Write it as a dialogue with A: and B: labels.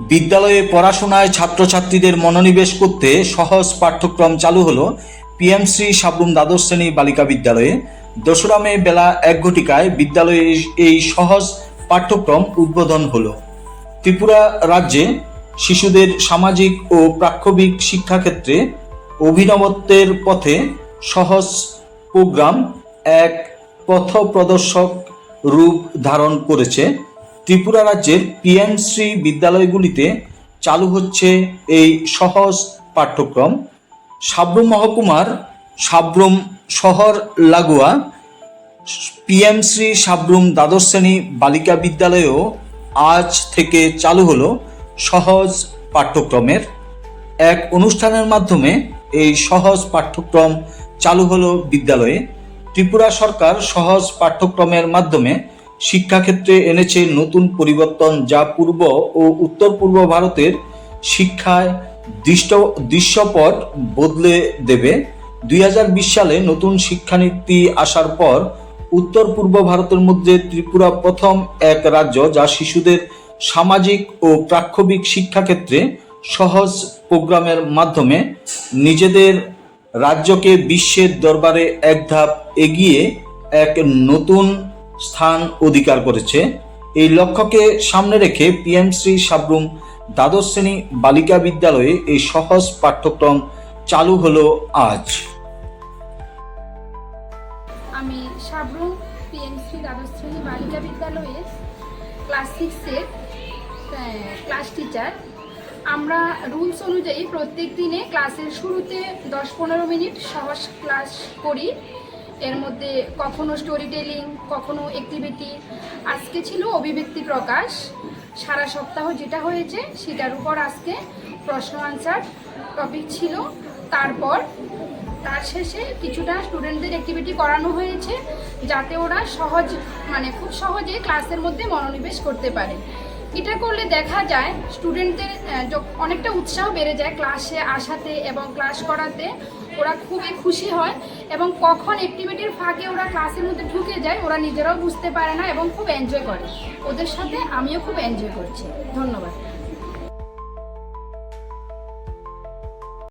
A: বিদ্যালয়ে পড়াশোনায় ছাত্রছাত্রীদের মনোনিবেশ করতে সহজ পাঠ্যক্রম চালু হলো পিএমসি সাবরুম দ্বাদশ শ্রেণি বালিকা বিদ্যালয়ে। দোসরা মে বেলা এক ঘটিকায় বিদ্যালয়ে এই- সহজ পাঠ্যক্রম উদ্বোধন হলো। ত্রিপুরা রাজ্যে শিশুদের সামাজিক ও প্রাক্ষবিক শিক্ষাক্ষেত্রে অভিনবত্বের পথে সহজ প্রোগ্রাম এক পথ প্রদর্শক রূপ ধারণ করেছে। ত্রিপুরা রাজ্যের পিএমসি বিদ্যালয়গুলিতে চালু হচ্ছে এই সহজ পাঠ্যক্রম। সাব্রম মহকুমার সাব্রুম শহর লাগোয়া পিএমসি সাবরুম দ্বাদশ শ্রেণি বালিকা বিদ্যালয়েও আজ থেকে চালু হলো সহজ পাঠ্যক্রমের। এক অনুষ্ঠানের মাধ্যমে এই সহজ পাঠ্যক্রম চালু হলো বিদ্যালয়ে। ত্রিপুরা সরকার সহজ পাঠ্যক্রমের মাধ্যমে শিক্ষাক্ষেত্রে এনেছে নতুন পরিবর্তন যা পূর্ব ও উত্তর পূর্ব ভারতের শিক্ষায় দৃষ্ট, দৃশ্যপট বদলে দেবে। দুই হাজার বিশ সালে নতুন শিক্ষানীতি আসার পর উত্তর পূর্ব ভারতের মধ্যে ত্রিপুরা প্রথম এক রাজ্য যা শিশুদের সামাজিক ও প্রাক্ষবিক শিক্ষাক্ষেত্রে সহজ প্রোগ্রামের মাধ্যমে নিজেদের রাজ্যকে বিশ্বের দরবারে এক ধাপ এগিয়ে এক নতুন স্থান অধিকার করেছে। এই লক্ষ্যকে সামনে রেখে পিএমসি সাবরুম দ্বাদশ শ্রেণি বালিকা বিদ্যালয়ে এই সহজ পাঠ্যক্রম চালু হলো আজ।
B: আমি সাবরুম পিএমসি দ্বাদশ শ্রেণি বালিকা বিদ্যালয়ের ক্লাস সিক্সের ক্লাস টিচার আমরা রুলস অনুযায়ী প্রত্যেক দিনে ক্লাসের শুরুতে দশ পনেরো মিনিট সহজ ক্লাস করি। এর মধ্যে কখনো স্টোরি টেলিং কখনো অ্যাক্টিভিটি আজকে ছিল অভিব্যক্তি প্রকাশ। সারা সপ্তাহ যেটা হয়েছে সেটার উপর আজকে প্রশ্ন আনসার টপিক ছিল। তারপর তার শেষে কিছুটা স্টুডেন্টদের অ্যাক্টিভিটি করানো হয়েছে, যাতে ওরা সহজ মানে খুব সহজে ক্লাসের মধ্যে মনোনিবেশ করতে পারে। এটা করলে দেখা যায় স্টুডেন্টদের অনেকটা উৎসাহ বেড়ে যায় ক্লাসে আসাতে এবং ক্লাস করাতে। ওরা খুবই খুশি হয় এবং কখন অ্যাক্টিভিটির ফাঁকে ওরা ক্লাসের মধ্যে ঢুকে যায়, ওরা নিজেরাও বুঝতে পারে না এবং খুব এনজয় করে। ওদের সাথে আমিও খুব এনজয় করছি। ধন্যবাদ।